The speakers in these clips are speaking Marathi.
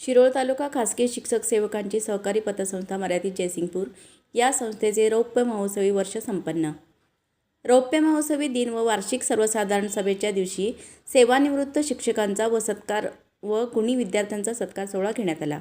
शिरोळ तालुका खासगी शिक्षक सेवकांची सहकारी पतसंस्था मर्यादित जयसिंगपूर या संस्थेचे रौप्य महोत्सवी वर्ष संपन्न. रौप्य महोत्सवी दिन व वार्षिक सर्वसाधारण सभेच्या दिवशी सेवानिवृत्त शिक्षकांचा व सत्कार व गुणी विद्यार्थ्यांचा सत्कार सोहळा घेण्यात आला.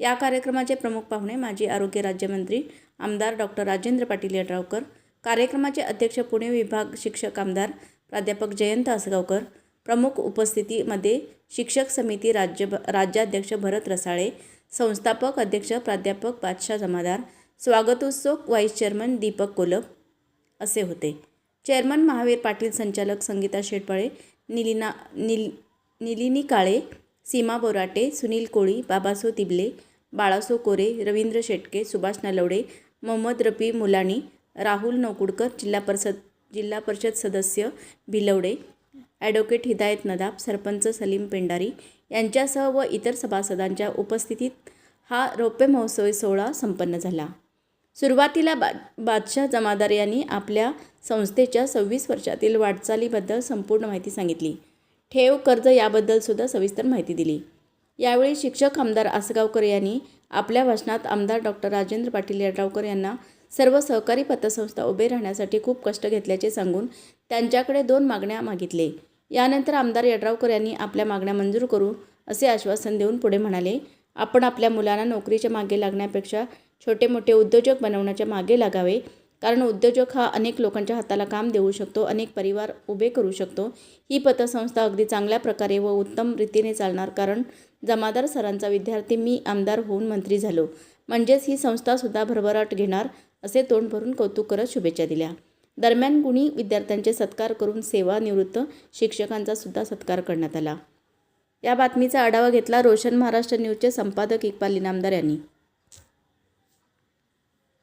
या कार्यक्रमाचे प्रमुख पाहुणे माजी आरोग्य राज्यमंत्री आमदार डॉक्टर राजेंद्र पाटील यड्रावकर कार्यक्रमाचे अध्यक्ष पुणे विभाग शिक्षक आमदार प्राध्यापक जयंत आसगावकर प्रमुख उपस्थितीमध्ये शिक्षक समिती राज्य राज्याध्यक्ष भरत रसाळे संस्थापक अध्यक्ष प्राध्यापक बादशाह जमादार स्वागतोत्सव व्हाईस चेअरमन दीपक कोलप असे होते. चेअरमन महावीर पाटील संचालक संगीता शेटपळे निलिना निल निलिनी काळे सीमा बोराटे सुनील कोळी बाबासो तिबले बाळासो कोरे रवींद्र शेटके सुभाष नलवडे मोहम्मद रफी मुलानी राहुल नौकुडकर जिल्हा परिषद जिल्हा परिषद सदस्य भिलवडे ॲडव्होकेट हिदायत नदाब सरपंच सलीम पेंडारी यांच्यासह व इतर सभासदांच्या उपस्थितीत हा रौप्य महोत्सवी सोहळा संपन्न झाला. सुरुवातीला बा बादशाह जमादार यांनी आपल्या संस्थेच्या सव्वीस वर्षातील वाटचालीबद्दल संपूर्ण माहिती सांगितली. ठेव कर्ज याबद्दल सुद्धा सविस्तर माहिती दिली. यावेळी शिक्षक आमदार आसगावकर यांनी आपल्या भाषणात आमदार डॉक्टर राजेंद्र पाटील यड्रावकर यांना सर्व सहकारी पतसंस्था उभे राहण्यासाठी खूप कष्ट घेतल्याचे सांगून त्यांच्याकडे दोन मागण्या मागितले. यानंतर आमदार यड्रावकर यांनी आपल्या मागण्या मंजूर करू असे आश्वासन देऊन पुढे म्हणाले आपण आपल्या मुलांना नोकरीच्या मागे लागण्यापेक्षा छोटे मोठे उद्योजक बनवण्याच्या मागे लागावे. कारण उद्योजक हा अनेक लोकांच्या हाताला काम देऊ शकतो अनेक परिवार उभे करू शकतो. ही पतसंस्था अगदी चांगल्या प्रकारे व उत्तम रीतीने चालणार. कारण जमादार सरांचा विद्यार्थी मी आमदार होऊन मंत्री झालो. म्हणजेच ही संस्थासुद्धा भरभराट घेणार असे तोंड भरून कौतुक करत शुभेच्छा दिल्या. दरम्यान गुणी विद्यार्थ्यांचे सत्कार करून सेवानिवृत्त शिक्षकांचा सुद्धा सत्कार करण्यात आला. या बातमीचा आढावा घेतला रोशन महाराष्ट्र न्यूजचे संपादक इक्बाल इनामदार यांनी.